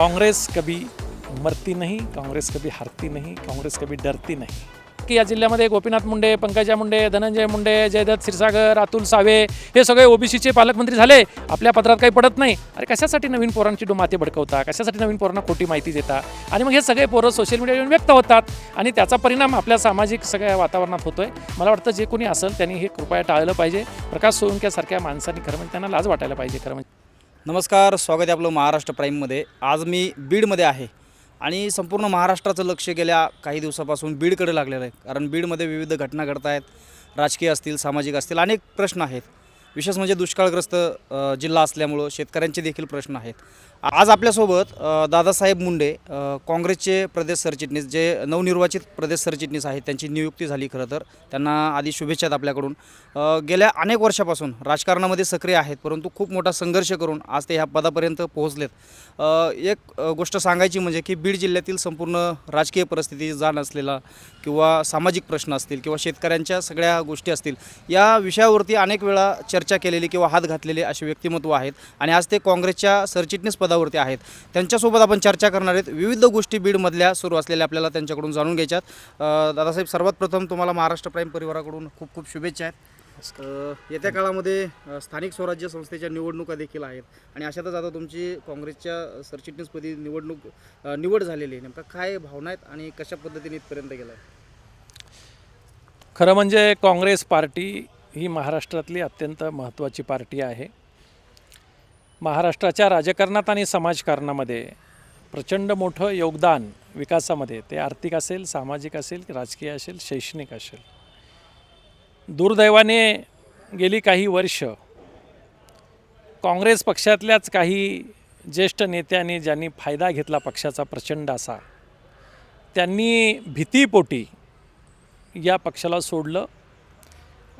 काँग्रेस कभी मरती नाही काँग्रेस कभी हारती नाही काँग्रेस कभी डरती नाही। की या जिल्ह्यामध्ये गोपीनाथ मुंडे पंकजा मुंडे धनंजय मुंडे जयदत्त क्षीरसागर अतुल सावे हे सगळे ओबीसीचे पालकमंत्री झाले. आपल्या पत्रात काही पडत नाही. अरे कशासाठी नवीन पोरांची डोमाते भडकवता? कशासाठी नवीन पोरांना खोटी माहिती देता? आणि मग हे सगळे पोरं सोशल मीडियावर व्यक्त होतात. आणि त्याचा परिणाम आपल्या सामाजिक सगळ्या वातावरणात होतोय. मला वाटतं जे कोणी असेल त्यांनी हे कृपया टाळलं पाहिजे. प्रकाश सोळंक्यासारख्या माणसांनी खरं म्हणजे त्यांना लाज वाटायला पाहिजे खरं म्हणजे. नमस्कार स्वागत आहे आपलं महाराष्ट्र प्राईममध्ये. आज मी बीडमध्ये आहे आणि संपूर्ण महाराष्ट्राचं लक्ष गेल्या काही दिवसापासून बीडकडे लागलेलं आहे. कारण बीडमध्ये विविध घटना घडत आहेत राजकीय असतील सामाजिक असतील अनेक प्रश्न आहेत. विशेष म्हणजे दुष्काळग्रस्त जिल्हा असल्यामुळं शेतकऱ्यांचे देखील प्रश्न आहेत. आज आपल्यासोबत दादासाहेब मुंडे काँग्रेसचे प्रदेश सरचिटणीस जे नवनिर्वाचित प्रदेश सरचिटणीस आहेत त्यांची नियुक्ती झाली खरं तर. त्यांना आधी शुभेच्छा आपल्याकडून. गेल्या अनेक वर्षापासून राजकारणामध्ये सक्रिय आहेत परंतु खूप मोठा संघर्ष करून आज ते ह्या पदापर्यंत पोहोचलेत. एक गोष्ट सांगायची म्हणजे की बीड जिल्ह्यातील संपूर्ण राजकीय परिस्थिती जाण असलेला किंवा सामाजिक प्रश्न असतील किंवा शेतकऱ्यांच्या सगळ्या गोष्टी असतील या विषयावरती अनेक वेळा चर्चा केलेली किंवा हात घातलेले असे व्यक्तिमत्व आहेत. आणि आज ते काँग्रेसच्या सरचिटणीस पदावरती आहेत. त्यांच्यासोबत आपण चर्चा करणार आहेत. विविध गोष्टी बीडमधल्या सुरू असलेल्या आपल्याला त्यांच्याकडून जाणून घ्यायच्यात. दादासाहेब सर्वात प्रथम तुम्हाला महाराष्ट्र प्राईम परिवाराकडून खूप खूप शुभेच्छा आहेत. येत्या काळामध्ये स्थानिक स्वराज्य संस्थेच्या निवडणुका देखील आहेत आणि अशातच आता तुमची काँग्रेसच्या सरचिटणीसपदी निवडणूक निवड झालेली आहे. नेमका काय भावना आहेत आणि कशा पद्धतीने इथपर्यंत गेला खरं म्हणजे काँग्रेस पार्टी ही महाराष्ट्रातली अत्यंत महत्त्वाची पार्टी आहे. महाराष्ट्राच्या राजकारणात आणि समाजकारणामध्ये प्रचंड मोठं योगदान विकासामध्ये. ते आर्थिक असेल सामाजिक असेल राजकीय असेल शैक्षणिक असेल. दुर्दैवाने गेली काही वर्ष काँग्रेस पक्षातल्याच काही ज्येष्ठ नेत्यांनी ज्यांनी फायदा घेतला पक्षाचा प्रचंड असा त्यांनी भीतीपोटी या पक्षाला सोडलं.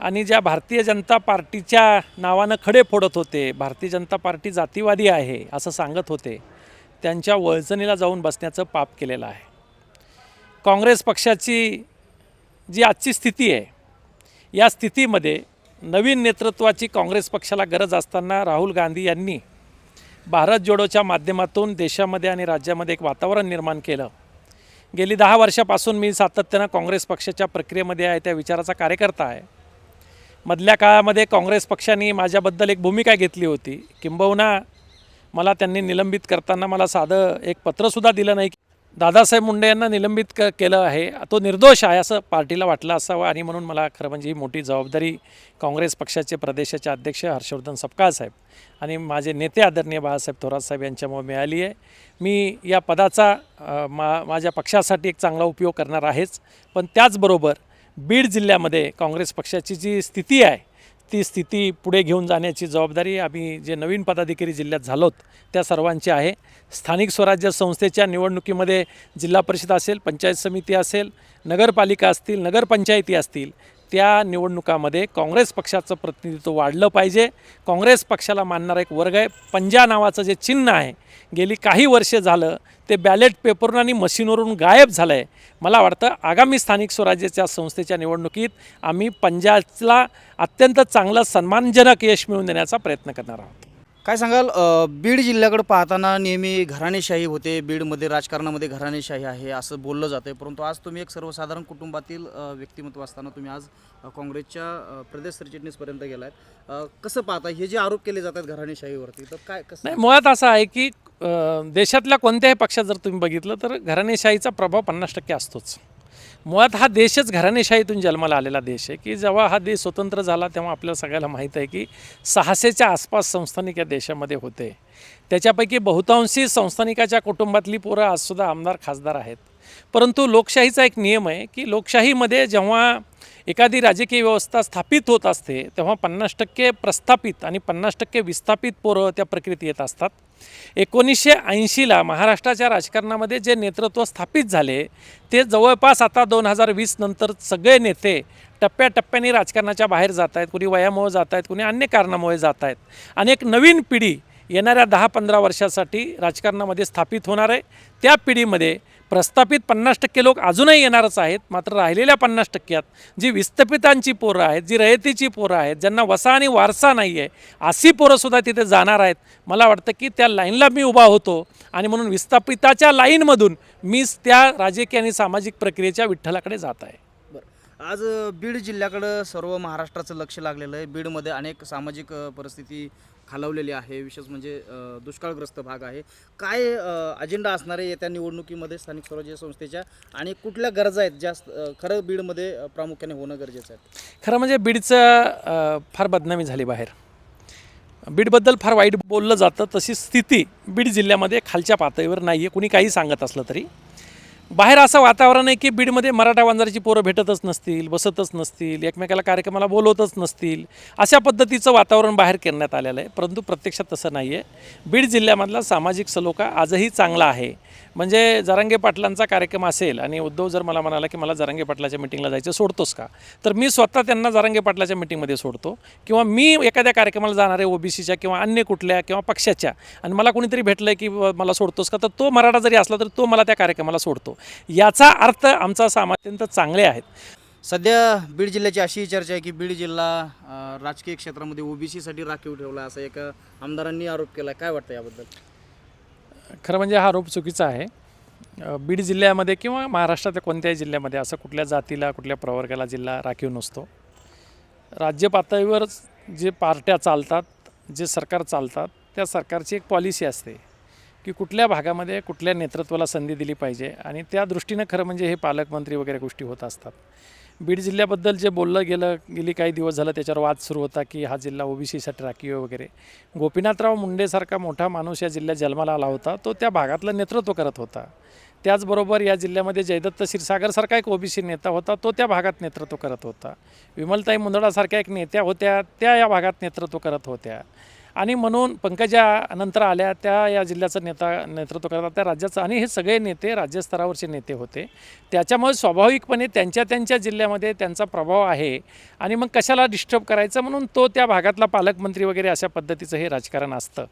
आणि ज्या भारतीय जनता पार्टीच्या नावानं खडे फोडत होते भारतीय जनता पार्टी जातीवादी आहे असं सांगत होते त्यांच्या वळचणीला जाऊन बसण्याचं पाप केलेलं आहे. काँग्रेस पक्षाची जी आजची स्थिती आहे या स्थितीमध्ये नवीन नेतृत्वाची काँग्रेस पक्षाला गरज असताना राहुल गांधी यांनी भारत जोडोच्या माध्यमातून देशामध्ये आणि राज्यामध्ये एक वातावरण निर्माण केलं. गेली दहा वर्षापासून मी सातत्यानं काँग्रेस पक्षाच्या प्रक्रियेमध्ये आहे त्या विचाराचा कार्यकर्ता आहे. मधल्या काळामध्ये काँग्रेस पक्षाने माझ्याबद्दल एक भूमिका घेतली होती. किंबहुना मला त्यांनी निलंबित करताना मला साधं एक पत्रसुद्धा दिलं नाही. दादासाहेब मुंडे यांना निलंबित क केलं आहे. तो निर्दोष आहे असं पार्टीला वाटलं असावं आणि म्हणून मला खरं म्हणजे ही मोठी जबाबदारी काँग्रेस पक्षाचे प्रदेशाचे अध्यक्ष हर्षवर्धन सपकाळ साहेब आणि माझे नेते आदरणीय बाळासाहेब थोरात साहेब यांच्यामुळे मिळाली आहे. मी या पदाचा मा माझ्या पक्षासाठी एक चांगला उपयोग करणार आहेच. पण त्याचबरोबर बीड जिल्ह्यामध्ये काँग्रेस पक्षाची जी स्थिती आहे ती स्थिती पुढे घेऊन जाण्याची जबाबदारी आम्ही जे नवीन पदाधिकारी जिल्ह्यात झालोत त्या सर्वांची आहे. स्थानिक स्वराज्य संस्थेच्या निवडणुकीमध्ये जिल्हा परिषद असेल पंचायत समिती असेल नगरपालिका असतील नगरपंचायती असतील त्या निवडणुकामध्ये काँग्रेस पक्षाचं प्रतिनिधित्व वाढलं पाहिजे. काँग्रेस पक्षाला मानणारा एक वर्ग आहे. पंजा नावाचं जे चिन्ह आहे गेली काही वर्षे झालं ते बॅलेट पेपरवरून आणि मशीनवरून गायब झालं आहे मला वाटतं आगामी स्थानिक स्वराज्याच्या संस्थेच्या निवडणुकीत आम्ही पंजाबला अत्यंत चांगलं सन्मानजनक यश मिळवून देण्याचा प्रयत्न करणार आहोत. काय सांगाल अ, बीड जिल्ह्याकडे पाहताना नेहमी घराणेशाही होते बीडमध्ये राजकारणामध्ये घराणेशाही आहे असं बोललं जातं परंतु आज तुम्ही एक सर्वसाधारण कुटुंबातील अ, व्यक्तिमत्व असताना तुम्ही आज अ, काँग्रेसच्या अ, प्रदेश सरचिटणीसपर्यंत गेलात अ, कसं पाहता हे जे आरोप केले जातात घराणेशाहीवरती तर काय कसं नाही मुळात असं आहे की अ, देशातल्या कोणत्याही पक्षात जर तुम्ही बघितलं तर घराणेशाहीचा प्रभाव पन्नास टक्के असतोच. मुळात हा देशच घराणेशाहीतून जन्माला आलेला देश आहे की जेव्हा हा देश स्वतंत्र झाला तेव्हा आपल्याला सगळ्याला माहीत आहे की सहाशेच्या आसपास संस्थानिक या देशामध्ये होते. त्याच्यापैकी बहुतांशी संस्थानिकाच्या कुटुंबातली पोरं आजसुद्धा आमदार खासदार आहेत. परंतु लोकशाहीचा एक नियम आहे की लोकशाहीमध्ये जेव्हा एखादी राजकीय व्यवस्था स्थापित होत असते तेव्हा पन्नास टक्के प्रस्थापित आणि पन्नास टक्के विस्थापित पोरं त्या प्रक्रियेत येत असतात. एकोणीसशे ऐंशीला महाराष्ट्राच्या राजकारणामध्ये जे नेतृत्व स्थापित झाले ते जवळपास आता दोन हजार वीस नंतर सगळे नेते टप्प्याटप्प्याने राजकारणाच्या बाहेर जात आहेत कुणी वयामुळे जात आहेत कुणी अन्य कारणामुळे जात आहेत. आणि एक नवीन पिढी येणाऱ्या दहा पंधरा वर्षासाठी राजकारणामध्ये स्थापित होणार आहे. त्या पिढीमध्ये प्रस्थापित पन्नास टक्के लोक अजूनही येणारच आहेत मात्र राहिलेल्या पन्नास टक्क्यात जी विस्थापितांची पोरं आहेत जी रयतीची पोरं आहेत ज्यांना वसा आणि वारसा नाही आहे अशी पोरंसुद्धा तिथे जाणार आहेत. मला वाटतं की त्या लाईनला मी उभा होतो आणि म्हणून विस्थापिताच्या लाईनमधून मीच त्या राजकीय आणि सामाजिक प्रक्रियेच्या विठ्ठलाकडे जात आहे. बरं. आज बीड जिल्ह्याकडं सर्व महाराष्ट्राचं लक्ष लागलेलं आहे. बीडमध्ये अनेक सामाजिक परिस्थिती खालावलेली आहे विशेष म्हणजे दुष्काळग्रस्त भाग आहे. काय अजेंडा असणार आहे येत्या निवडणुकीमध्ये स्थानिक स्वराज्य संस्थेच्या आणि कुठल्या गरजा आहेत ज्या खरं बीडमध्ये प्रामुख्याने होणं गरजेचं आहे? खरं म्हणजे बीडचं फार बदनामी झाली बाहेर. बीडबद्दल फार वाईट बोललं जातं तशी स्थिती बीड जिल्ह्यामध्ये खालच्या पातळीवर नाही आहे कुणी काही सांगत असलं तरी. बाहेर असं वातावरण आहे की बीडमध्ये मराठा वांजाराची पोरं भेटतच नसतील बसतच नसतील एकमेकाला कार्यक्रमाला बोलवतच नसतील अशा पद्धतीचं वातावरण बाहेर करण्यात आलेलं आहे. परंतु प्रत्यक्षात तसं नाही आहे बीड जिल्ह्यामधला सामाजिक सलोखा आजही चांगला आहे. म्हणजे जरांगे पाटलांचा कार्यक्रम असेल आणि उद्धव जर मला म्हणाला की मला जरांगे पाटलाच्या मिटिंगला जायचं सोडतोस का? तर मी स्वतः त्यांना जरांगे पाटलाच्या मिटिंगमध्ये सोडतो किंवा मी एखाद्या कार्यक्रमाला जाणारे ओबीसीच्या किंवा अन्य कुठल्या किंवा पक्षाच्या आणि मला कोणीतरी भेटलं की मला सोडतोस का? तर तो मराठा जरी असला तर तो मला त्या कार्यक्रमाला सोडतो. याचा अर्थ आमचा समाज अत्यंत चांगले आहेत. सध्या बीड जिल्ह्याची अशी चर्चा आहे की बीड जिल्हा राजकीय क्षेत्रामध्ये ओबीसीसाठी राखीव ठेवला असा एक आमदारांनी आरोप केला. काय वाटतं याबद्दल? खरं म्हणजे हा आरोप चुकीचा आहे. बीड जिल्ह्यामध्ये किंवा महाराष्ट्राच्या कोणत्याही जिल्ह्यामध्ये असं कुठल्या जातीला कुठल्या प्रवर्गाला जिल्हा राखीव नसतो. राज्य पातळीवर जे पार्ट्या चालतात जे सरकार चालतात त्या सरकारची एक पॉलिसी असते की कुठल्या भागामध्ये कुठल्या नेतृत्वाला संधी दिली पाहिजे आणि त्या दृष्टीनं खरं म्हणजे हे पालकमंत्री वगैरे गोष्टी होत असतात. बीड जिल्ह्याबद्दल जे बोललं गेलं गेली काही दिवस झालं त्याच्यावर वाद सुरू होता की हा जिल्हा ओबीसीसाठी राखीव आहे वगैरे. गोपीनाथराव मुंडेसारखा मोठा माणूस या जिल्ह्यात जन्माला आला होता. तो त्या भागातलं नेतृत्व करत होता. त्याचबरोबर या जिल्ह्यामध्ये जयदत्त क्षीरसागरसारखा एक ओबीसी नेता होता. तो त्या भागात नेतृत्व करत होता. विमलताई मुंदडासारख्या एक नेत्या होत्या त्या या भागात नेतृत्व करत होत्या. आणि म्हणून पंकजा नंतर आल्या त्या या जिल्ह्याचं नेता नेतृत्व करतात त्या राज्याचं. आणि हे सगळे नेते राज्यस्तरावरचे नेते होते. त्याच्यामुळे स्वाभाविकपणे त्यांच्या त्यांच्या जिल्ह्यामध्ये त्यांचा प्रभाव आहे. आणि मग कशाला डिस्टर्ब करायचं? म्हणून तो त्या भागातला पालकमंत्री वगैरे अशा पद्धतीचं हे राजकारण असतं.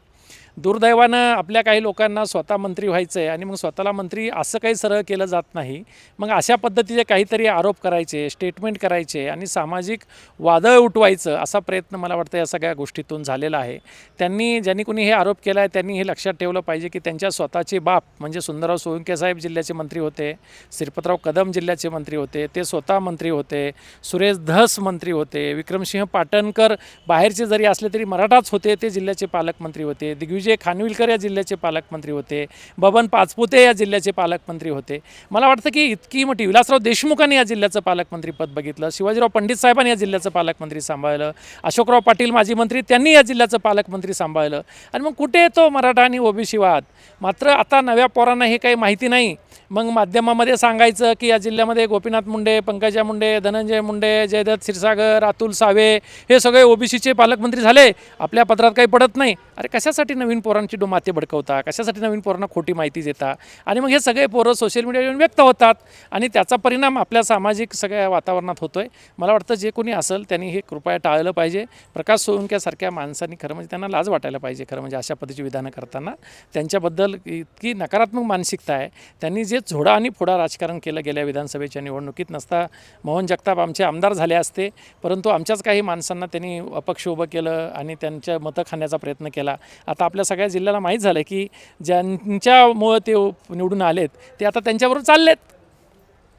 दुर्दैवानं आपल्या काही लोकांना स्वतः मंत्री व्हायचं आहे आणि मग स्वतःला मंत्री असं काही सरळ केलं जात नाही. मग अशा पद्धतीचे काहीतरी आरोप करायचे स्टेटमेंट करायचे आणि सामाजिक वादळ उठवायचं असा प्रयत्न मला वाटतं या सगळ्या गोष्टीतून झालेला आहे. त्यांनी ज्यांनी कोणी हे आरोप केला आहे त्यांनी हे लक्षात ठेवलं पाहिजे की त्यांच्या स्वतःचे बाप म्हणजे सुंदरराव सोळंके साहेब जिल्ह्याचे मंत्री होते श्रीपतराव कदम जिल्ह्याचे मंत्री होते ते स्वतः मंत्री होते सुरेश धस मंत्री होते विक्रमसिंह पाटणकर बाहेरचे जरी असले तरी मराठाच होते ते जिल्ह्याचे पालकमंत्री होते दिग्विजय खानविलकर या जिल्ह्याचे पालकमंत्री होते बबन पाचपुते या जिल्ह्याचे पालकमंत्री होते मला वाटतं की इतकी मोठी विलासराव देशमुखांनी या जिल्ह्याचं पालकमंत्री पद बघितलं शिवाजीराव पंडित साहेबांनी या जिल्ह्याचं पालकमंत्री सांभाळलं अशोकराव पाटील माजी मंत्री त्यांनी या जिल्ह्याचं पालकमंत्री सांभाळलं. आणि मग कुठे तो मराठा आणि ओबीसी वाद? मात्र आता नव्या पोरांना हे काही माहिती नाही. मग माध्यमामध्ये सांगायचं की या जिल्ह्यामध्ये गोपीनाथ मुंडे पंकजा मुंडे धनंजय मुंडे जयदत्त क्षीरसागर अतुल सावे हे सगळे ओबीसीचे पालकमंत्री झाले. आपल्या पत्रात काही पडत नाही. अरे कशासाठी नवीन नवीन पोरांची डो माते भडकवता कशासाठी नवीन पोरांना खोटी माहिती देता? आणि मग हे सगळे पोरं सोशल मीडियावर व्यक्त होतात. आणि त्याचा परिणाम आपल्या सामाजिक सगळ्या वातावरणात होतो आहे मला वाटतं जे कोणी असेल त्यांनी हे कृपया टाळलं पाहिजे. प्रकाश सोळंक्यासारख्या माणसांनी खरं म्हणजे त्यांना लाज वाटायला पाहिजे खरं म्हणजे अशा पद्धतीची विधानं करताना. त्यांच्याबद्दल इतकी नकारात्मक मानसिकता आहे. त्यांनी जे झोडा आणि फोडा राजकारण केलं गेल्या विधानसभेच्या निवडणुकीत नसता मोहन जगताप आमचे आमदार झाले असते. परंतु आमच्याच काही माणसांना त्यांनी अपक्ष उभं केलं आणि त्यांच्या मतं खाण्याचा प्रयत्न केला. आता आपल्या सगळ्या जिल्ह्याला माहीत झालं की ज्यांच्यामुळं ते निवडून आलेत ते आता त्यांच्याबरोबर चाललेत.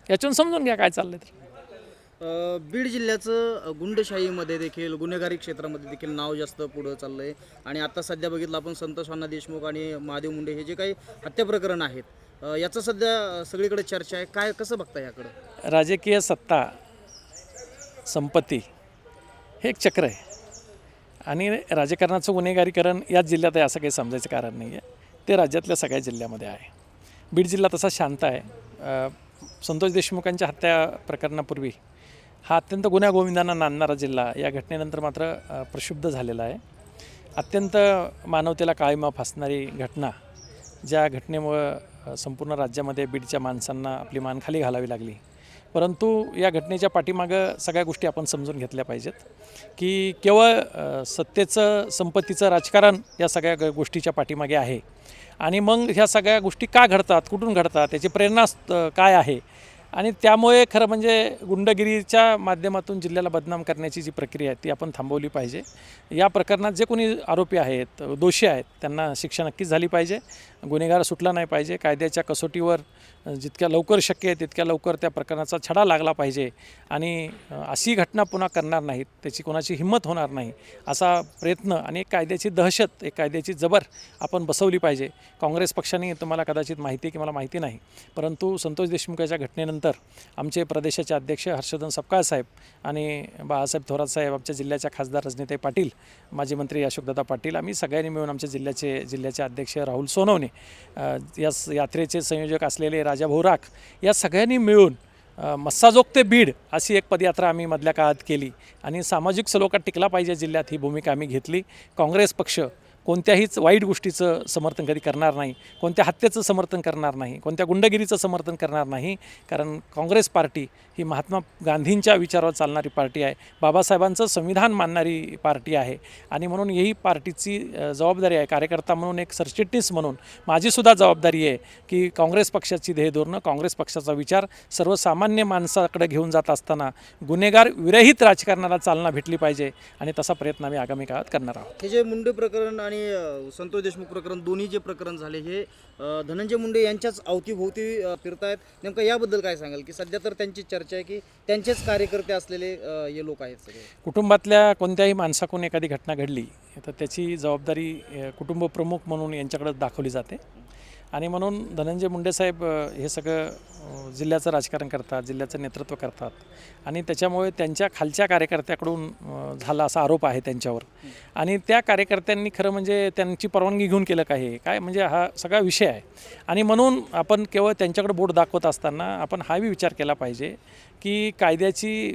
याच्यातून समजून घ्या काय चाललंय तर अ, बीड जिल्ह्याचं गुंडशाहीमध्ये देखील गुन्हेगारी क्षेत्रामध्ये देखील नाव जास्त पुढं चाललं आहे आणि आता सध्या बघितलं आपण संतोष अण्णा देशमुख आणि महादेव मुंडे हे जे काही हत्या प्रकरण आहेत याचं सध्या सगळीकडे चर्चा आहे. काय कसं बघता याकडं? राजकीय सत्ता संपत्ती हे एक चक्र आहे. आणि राजकारणाचं गुन्हेगारीकरण याच जिल्ह्यात आहे असं काही समजायचं कारण नाही आहे. ते राज्यातल्या सगळ्या जिल्ह्यामध्ये आहे. बीड जिल्हा तसा शांत आहे. संतोष देशमुखांच्या हत्या प्रकरणापूर्वी हा अत्यंत गुन्ह्या गोविंदांना नांदणारा जिल्हा या घटनेनंतर मात्र प्रक्षुब्ध झालेला आहे. अत्यंत मानवतेला काळीमा फासणारी घटना ज्या घटनेमुळं संपूर्ण राज्यामध्ये बीडच्या माणसांना आपली मान खाली घालावी लागली. परंतु या घटनेच्या पाठीमागं सगळ्या गोष्टी आपण समजून घेतल्या पाहिजेत की केवळ सत्तेचं संपत्तीचं राजकारण या सगळ्या ग- गोष्टीच्या पाठीमागे आहे. आणि मग ह्या सगळ्या गोष्टी का घडतात कुठून घडतात त्याची प्रेरणा काय आहे आणि त्यामुळे खरं म्हणजे गुंडगिरीच्या माध्यमातून जिल्ह्याला बदनाम करण्याची जी प्रक्रिया आहे ती आपण थांबवली पाहिजे. या प्रकरणात जे कोणी आरोपी आहेत दोषी आहेत त्यांना शिक्षा नक्कीच झाली पाहिजे. गुन्हेगार सुटला नाही पाहिजे. कायद्याच्या कसोटीवर जितक्या लवकर शक्य आहे तितक्या लवकर त्या प्रकरणाचा छडा लागला पाहिजे. आणि अशी घटना पुन्हा करणार नाहीत त्याची कोणाची हिंमत होणार नाही असा प्रयत्न आणि एक कायद्याची दहशत एक कायद्याची जबर आपण बसवली पाहिजे. काँग्रेस पक्षाने तुम्हाला कदाचित माहिती आहे की मला माहिती नाही परंतु संतोष देशमुखाच्या घटनेनंतर आमचे प्रदेशाचे अध्यक्ष हर्षवर्धन सपकाळ साहेब आणि बाळासाहेब थोरात साहेब आमच्या जिल्ह्याच्या खासदार रजनीताई पाटील माजी मंत्री अशोकदादा पाटील आम्ही सगळ्यांनी मिळून आमच्या जिल्ह्याचे जिल्ह्याचे अध्यक्ष राहुल सोनवणे या स- यात्रेचे संयोजक असलेले राजा राख या सगळ्यांनी मिळून मस्साजोग ते बीड अशी एक पदयात्रा आम्ही मधल्या काळात केली आणि सामाजिक सलोखा टिकला पाहिजे जिल्ह्यात ही भूमिका आम्ही घेतली. काँग्रेस पक्ष कोणत्याहीच वाईट गोष्टीचं समर्थन कधी करणार नाही कोणत्या हत्येचं समर्थन करणार नाही कोणत्या गुंडगिरीचं समर्थन करणार नाही कारण काँग्रेस पार्टी ही महात्मा गांधींच्या विचारावर चालणारी पार्टी आहे. बाबासाहेबांचं संविधान मानणारी पार्टी आहे. आणि म्हणून ही पार्टीची जबाबदारी आहे. कार्यकर्ता म्हणून एक सरचिटणीस म्हणून माझीसुद्धा जबाबदारी आहे की काँग्रेस पक्षाची ध्येयधोरणं काँग्रेस पक्षाचा विचार सर्वसामान्य माणसाकडे घेऊन जात असताना गुन्हेगार विरहित राजकारणाला चालना भेटली पाहिजे आणि तसा प्रयत्न आम्ही आगामी काळात करणार आहोत. हे जे मुंडे प्रकरण आणि संतोष देशमुख प्रकरण दोन्ही जे प्रकरण झाले हे धनंजय मुंडे यांच्याच अवतीभोवती अ, फिरतायत. नेमकं याबद्दल काय सांगाल? की सध्या तर त्यांची चर्चा आहे की त्यांचेच कार्यकर्ते असलेले हे लोक आहेत सगळे. कुटुंबातल्या कोणत्याही माणसाकडून एखादी घटना घडली तर त्याची जबाबदारी कुटुंब प्रमुख म्हणून यांच्याकडे दाखवली जाते. आणि म्हणून धनंजय मुंडेसाहेब साहेब हे सगळं जिल्ह्याचं राजकारण करतात जिल्ह्याचं नेतृत्व करतात. आणि त्याच्यामुळे त्यांच्या खालच्या कार्यकर्त्याकडून झाला असा आरोप आहे त्यांच्यावर. आणि त्या कार्यकर्त्यांनी खरं म्हणजे त्यांची परवानगी घेऊन केलं काय हे? काय म्हणजे हा सगळा विषय आहे. आणि म्हणून आपण केवळ त्यांच्याकडे बोट दाखवत असताना आपण हाही विचार केला पाहिजे की कायद्याची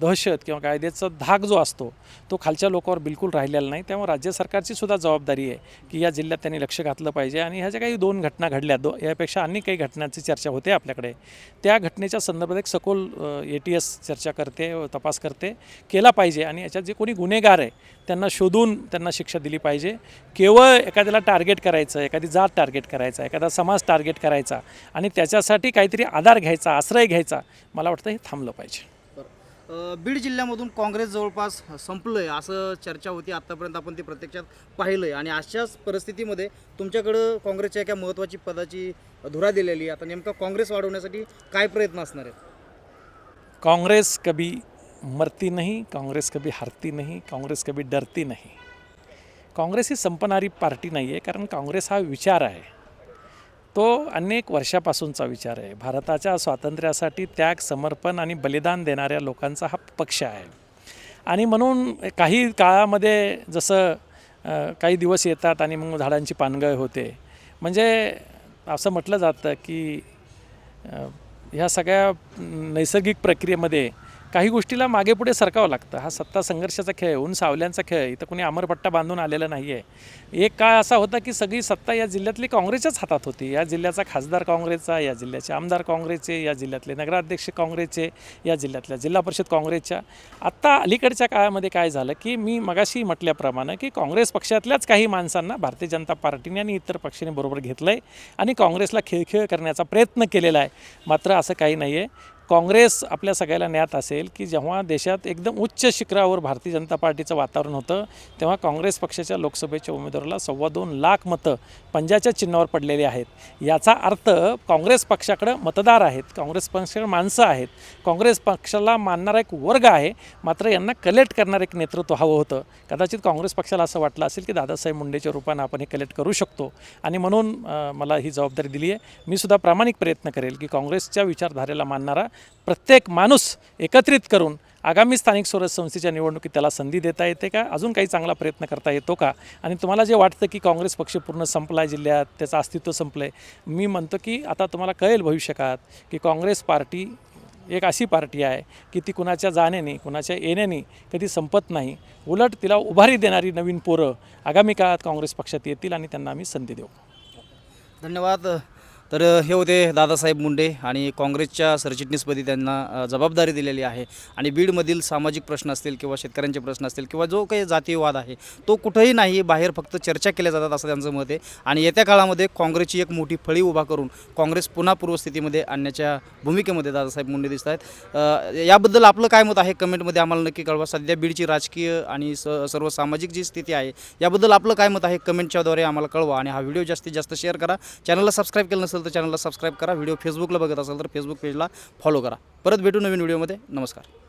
दहशत किंवा कायद्याचा धाक जो असतो तो खालच्या लोकांवर बिलकुल राहिलेला नाही. त्यामुळे राज्य सरकारची सुद्धा जबाबदारी आहे की या जिल्ह्यात त्यांनी लक्ष घातलं पाहिजे. आणि ह्या ज्या काही दोन घटना घडल्या. दो यापेक्षा अनेक काही घटनांची चर्चा होते आपल्याकडे. त्या घटनेच्या संदर्भात एक सखोल ए टी एस चर्चा करते व तपास करते. केला पाहिजे आणि याच्यात जे कोणी गुन्हेगार आहे त्यांना शोधून त्यांना शिक्षा दिली पाहिजे. केवळ एखाद्याला टार्गेट करायचं एखादी जात टार्गेट करायचा एखादा समाज टार्गेट करायचा आणि त्याच्यासाठी काहीतरी आधार घ्यायचा आश्रय घ्यायचा मला वाटतं हे थांबलं पाहिजे. बीड जिल्ह्यामधून काँग्रेस जवळपास संपलं आहे असं चर्चा होती आत्तापर्यंत आपण ते प्रत्यक्षात पाहिलं आहे आणि अशाच परिस्थितीमध्ये तुमच्याकडं काँग्रेसच्या एका महत्त्वाची पदाची धुरा दिलेली आहे. आता नेमका काँग्रेस वाढवण्यासाठी काय प्रयत्न असणार आहेत? काँग्रेस कभी मरती नाही काँग्रेस कभी हारती नाही काँग्रेस कभी डरती नाही. काँग्रेस ही संपणारी पार्टी नाही आहे कारण काँग्रेस हा विचार आहे. तो अनेक वर्षापासूनचा विचार आहे. भारताच्या स्वातंत्र्यासाठी त्याग समर्पण आणि बलिदान देणाऱ्या लोकांचा हा पक्ष आहे. आणि म्हणून काही काळामध्ये जसं काही दिवस येतात आणि मग झाडांची पानगळ होते. म्हणजे असं म्हटलं जातं की ह्या सगळ्या नैसर्गिक प्रक्रियेमध्ये काही गोष्टीला मागे पुढे सरकावं लागतं. हा सत्ता संघर्षाचा खेळ आहे, ऊन सावल्यांचा खेळ आहे. इथं कोणी अमरपट्टा बांधून आलेला नाही आहे एक काळ असा होता की सगळी सत्ता या जिल्ह्यातली काँग्रेसच्याच हातात होती. या जिल्ह्याचा खासदार काँग्रेसचा या जिल्ह्याचे आमदार काँग्रेसचे या जिल्ह्यातले नगराध्यक्ष काँग्रेसचे या जिल्ह्यातल्या जिल्हा परिषद काँग्रेसच्या. आत्ता अलीकडच्या काळामध्ये काय झालं की मी मगाशी म्हटल्याप्रमाणे की काँग्रेस पक्षातल्याच काही माणसांना भारतीय जनता पार्टीने आणि इतर पक्षाने बरोबर घेतलं आहे आणि काँग्रेसला खेळखेळ करण्याचा प्रयत्न केलेला आहे. मात्र असं काही नाही आहे काँग्रेस आपल्या सगळ्याला ज्ञात असेल की जेव्हा देशात एकदम उच्च शिखरावर भारतीय जनता पार्टीचं वातावरण होतं तेव्हा काँग्रेस पक्षाच्या लोकसभेच्या उमेदवाराला सव्वा दोन लाख मतं पंजाच्या चिन्हावर पडलेली आहेत. याचा अर्थ काँग्रेस पक्षाकडं मतदार आहेत काँग्रेस पक्षाकडे माणसं आहेत. काँग्रेस पक्षाला मानणारा एक वर्ग आहे मात्र यांना कलेक्ट करणारं एक नेतृत्व हवं होतं. कदाचित काँग्रेस पक्षाला असं वाटलं असेल की दादासाहेब मुंडेच्या रूपानं आपण हे कलेक्ट करू शकतो. आणि म्हणून मला ही जबाबदारी दिली आहे मी सुद्धा प्रामाणिक प्रयत्न करेल की काँग्रेसच्या विचारधारेला मानणारा प्रत्येक माणूस एकत्रित करून आगामी स्थानिक स्वराज्य संस्थेच्या निवडणुकीत त्याला संधी देता येते का? अजून काही चांगला प्रयत्न करता येतो का? आणि तुम्हाला जे वाटतं की काँग्रेस पक्ष पूर्ण संपला आहे जिल्ह्यात त्याचं अस्तित्व संपलं आहे मी म्हणतो की आता तुम्हाला कळेल भविष्यकाळात की काँग्रेस पार्टी एक अशी पार्टी आहे की ती कुणाच्या जाण्याने कुणाच्या येण्याने कधी संपत नाही. उलट तिला उभारी देणारी नवीन पोरं आगामी काळात काँग्रेस पक्षात येतील आणि त्यांना आम्ही संधी देऊ. धन्यवाद. तर हे होते दादासाहेब मुंडे आणि काँग्रेसच्या सरचिटणीसपदी त्यांना जबाबदारी दिलेली आहे. आणि बीडमधील सामाजिक प्रश्न असतील किंवा शेतकऱ्यांचे प्रश्न असतील किंवा जो काही जातीयवाद आहे तो कुठंही नाही बाहेर फक्त चर्चा केल्या जातात असं त्यांचं मत आहे. आणि येत्या काळामध्ये काँग्रेसची एक मोठी फळी उभा करून काँग्रेस पुन्हा पूर्वस्थितीमध्ये आणण्याच्या भूमिकेमध्ये दादासाहेब मुंडे दिसत आहेत. याबद्दल आपलं काय मत आहे? कमेंटमध्ये आम्हाला नक्की कळवा. सध्या बीडची राजकीय आणि स सर्व सामाजिक जी स्थिती आहे याबद्दल आपलं काय मत आहे? कमेंटच्याद्वारे आम्हाला कळवा आणि हा व्हिडिओ जास्तीत जास्त शेअर करा. चॅनलला सबस्क्राईब केलं नसेल तर चॅनलला सबस्क्राईब करा. व्हिडिओ फेसबुकला बघत असेल तर फेसबुक पेजला फॉलो करा. परत भेटू नवीन व्हिडिओमध्ये. नमस्कार.